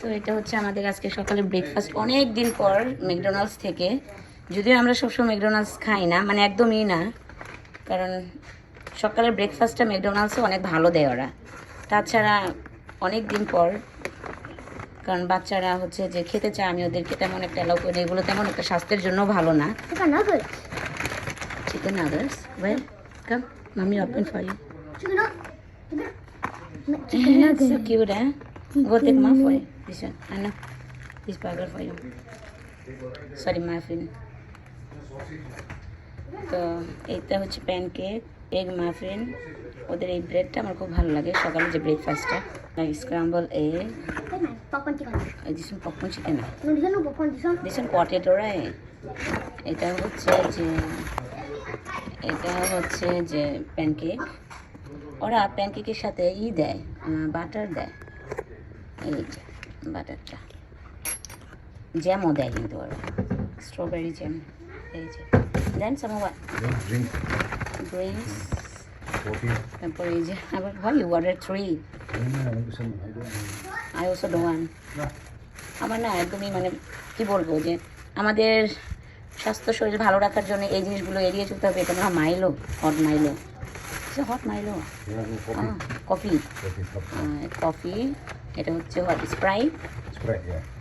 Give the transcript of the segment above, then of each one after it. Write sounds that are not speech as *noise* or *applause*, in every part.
তো এটা হচ্ছে আমাদের আজকে সকালে ব্রেকফাস্ট অনেক দিন পর ম্যাকডোনাল্ডস থেকে। যদিও আমরা সবসময় ম্যাকডোনাল্ডস খাই না মানে একদমই না। কারণ সকালের ব্রেকফাস্টটা ম্যাকডোনাল্ডসে অনেক ভালো দেয় ওরা। তাছাড়া অনেক দিন পর কারণ বাচ্চারা হচ্ছে যে খেতে চায় আমি ওদেরকে তেমন একটা অ্যালাউ করি এগুলো তেমন একটা স্বাস্থ্যের জন্য ভালো না। চিকেন আদার্স ওয়েল কাম মামি open for you Chicken nug- chicken- Chicken nuggets. *laughs* so cute eh? Go take my you this one I know this burger for you sorry muffin তো এইটা হচ্ছে প্যান কেক এগ মাফিন ওদের এই ব্রেডটা আমার খুব ভালো লাগে সকালে যে ব্রেকফাস্টটা scramble egg man, this popcorn chicken. This potato right এটা হচ্ছে যে এটা হচ্ছে যে প্যানকেক ওরা প্যানকেকের সাথে ই দেয় বাটার দেয় এই যে বাটারটা। জ্যামও দেয় কিন্তু ওরা। স্ট্রবেরি জ্যাম এই যে। দেন সামোয়া ড্রিঙ্কস. তারপর এই যে আবার হয় you order three. I also do one আমার না একদমই মানে কি বলব যে আমাদের স্বাস্থ্য শরীর ভালো রাখার জন্য এই জিনিসগুলো এড়িয়ে চলতে হবে এটা হয় মাইলো হট মাইলো হচ্ছে হট মাইলো কফি কফি এটা হচ্ছে hot Sprite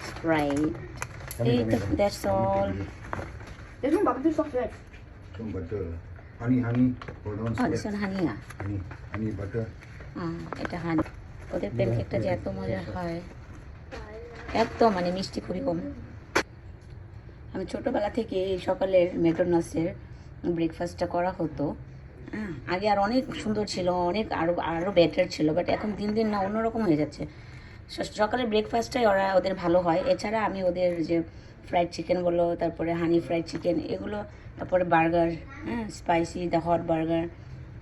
Sprite that's all দেখুন বাবু সব আমি ছোটবেলা থেকে সকালে ম্যাকডোনাল্ডস ব্রেকফাস্টটা করা হতো। আগে আর অনেক সুন্দর ছিল, অনেক আরও আরও বেটার ছিল বাট এখন দিন দিন না অন্যরকম হয়ে যাচ্ছে। সকালে ব্রেকফাস্টটাই ওরা ওদের ভালো হয়। এছাড়া আমি ওদের যে ফ্রাইড চিকেন বলো, তারপরে হানি ফ্রাইড চিকেন এগুলো, তারপরে বার্গার হ্যাঁ স্পাইসি দ্য হট বার্গার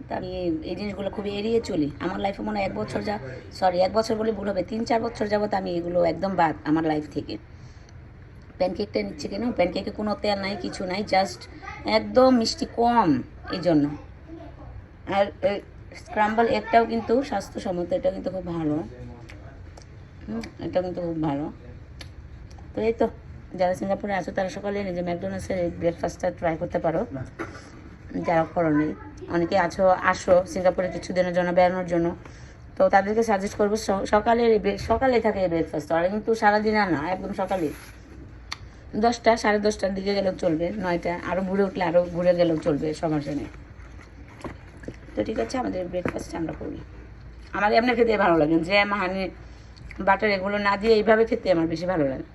তা আমি এই- জিনিসগুলো খুবই এড়িয়ে চলি। আমার লাইফে মনে হয় এক বছর যা সরি এক বছর বলে ভুল হবে, তিন চার বছর যাবত আমি এগুলো একদম বাদ আমার লাইফ থেকে। প্যানকেকটা নিচ্ছে কেন? প্যানকেকে কোনো তেল নাই, কিছু নাই জাস্ট একদম মিষ্টি কম এই জন্য আর স্ক্রাম্বল এগটাও কিন্তু স্বাস্থ্যসম্মত এটা কিন্তু খুব ভালো। হুম এটা কিন্তু খুব ভালো। তো এই তো, যারা সিঙ্গাপুরে আছো তারা সকালে নিজে ম্যাকডোনাল্ডসের এই ব্রেকফাস্টটা ট্রাই করতে পারো। যারা করো নেই অনেকে আছো, আসো সিঙ্গাপুরে কিছুদিনের জন্য বেড়ানোর জন্য। তো তাদেরকে সাজেস্ট করব সকালের সকালে থাকে এই ব্রেকফাস্ট ওরা কিন্তু সারাদিন আর না, একদম সকালে দশটা, সাড়ে দশটার দিকে গেলেও চলবে, নয়টা আরও ঘুরে উঠলে আরও ঘুরে গেলেও চলবে সমস্যা নেই তো ঠিক আছে, আমাদের ব্রেকফাস্ট আমরা করি। আমার এমনি খেতে ভালো লাগে জ্যাম হানি বাটার এগুলো না দিয়ে এইভাবে খেতে আমার বেশি ভালো লাগে।